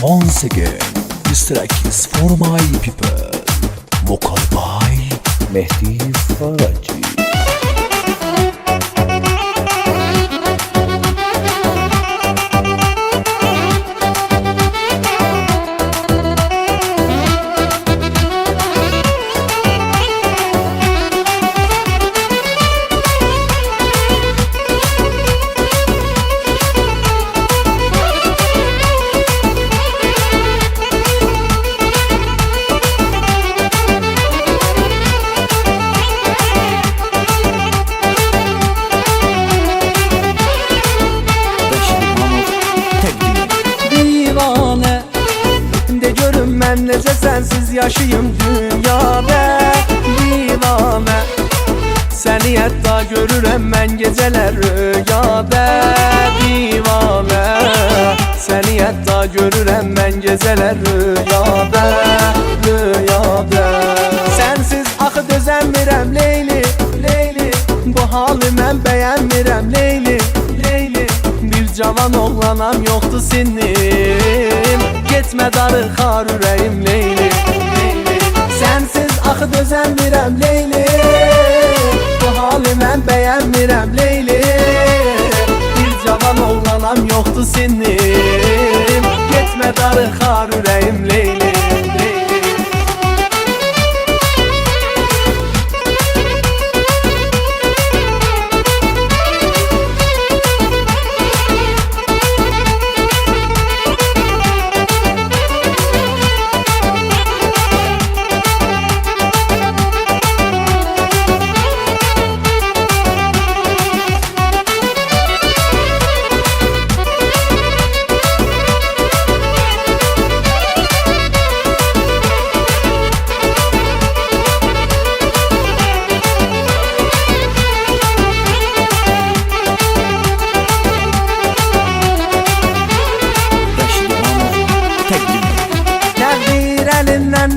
Once again, this track is for my people. Vocal by Mehdi Faraci. Ben nece sensiz yaşayım dünyada? Divane Seni hatta görürüm ben geceler rüyada. Divane Seni hatta görürüm ben geceler Rüyada Cavan oğlanam yoktu senin Gitme darı xar ürəyim Leyli Sensiz akı düzenmirem Leyli Bu hali mən beğenmirem Leyli Bir cavan oğlanam yoktu senin Gitme darı xar ürəyim Leyli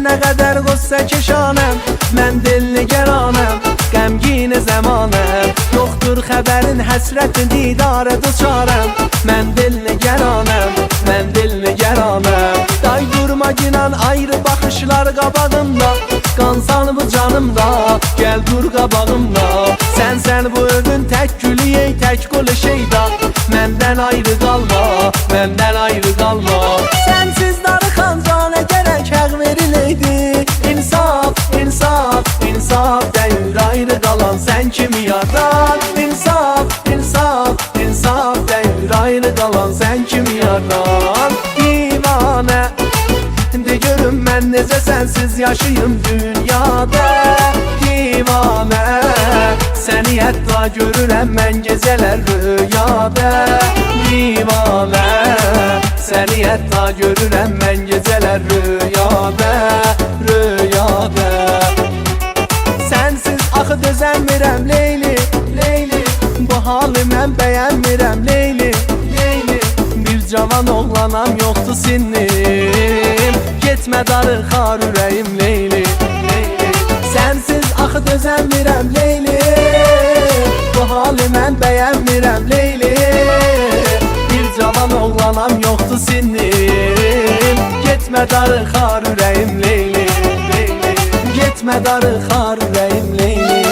nə qədər qüssə keşanəm Mən dilli gəranəm, qəmgin zəmanəm Yoxdur xəbərin həsrətin didarə duçarəm Mən dilli gəranəm, mən dilli gəranəm Day durma ginan ayrı baxışlar qabağımda Qansan bu canımda, gəl dur qabağımda Sən sən bu övün tək gülüyey, tək qolu şeyda Məndən ayrı qalma, kimi yaran İnsaf, insaf, insaf. Deyir ayrı qalan sən kimi yaran Divanə De görüm mən necə sənsiz yaşayım dünyada. Divanə Səni hətta görürəm mən gecələr rüyada. Divanə Səni hətta görürəm mən gecələr rüyada Bu halı mən bəyənmirəm Leyli, Leyli Bir cavan oğlanam yoxdu sinnim. Getmə darı xar ürəyim Leyli, Leyli Sensiz axı dözəmirəm Leyli Bu halı mən bəyənmirəm Leyli Bir cavan oğlanam yoxdu sinnim. Getmə darı xar ürəyim Leyli, Leyli Getmə darı xar ürəyim Leyli